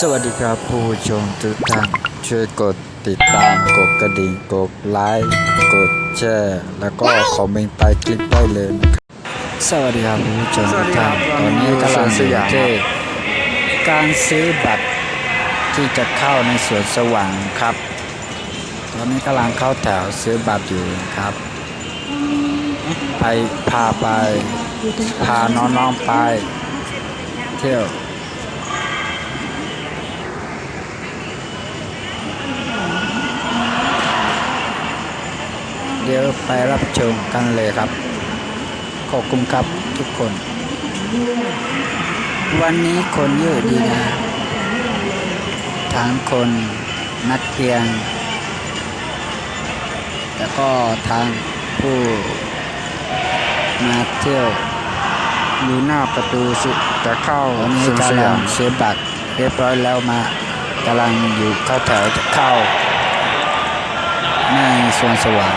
สวัสดีครับผู้ชมทุกท่านช่วยกดติดตามกดกระดิ่งกดไลค์กดแชร์แล้วก็คอมเมนต์ใต้คลิปได้เลยนะครับสวัสดีครับผู้ชมทุกท่านตอนนี้กำลังอยู่ที่การซื้อบัตรที่จะเข้าในสวนสว่างครับ ตอนนี้กำลังเข้าแถวซื้อบัตรอยู่ครับ ไปพาไปพาน้องๆไป เที่ยว เดี๋ยวไปรับชมกันเลยครับ ขอบคุณครับทุกคน วันนี้คนเยอะดีนะทั้งคนนักเรียนแล้วก็ทางผู้มาเที่ยวอยู่หน้าประตูสุดจะเข้าวันนี้กำลังซื้อบัตรเรียบร้อยแล้วมากำลังอยู่เข้าแถวจะเข้าในสวนสว่าง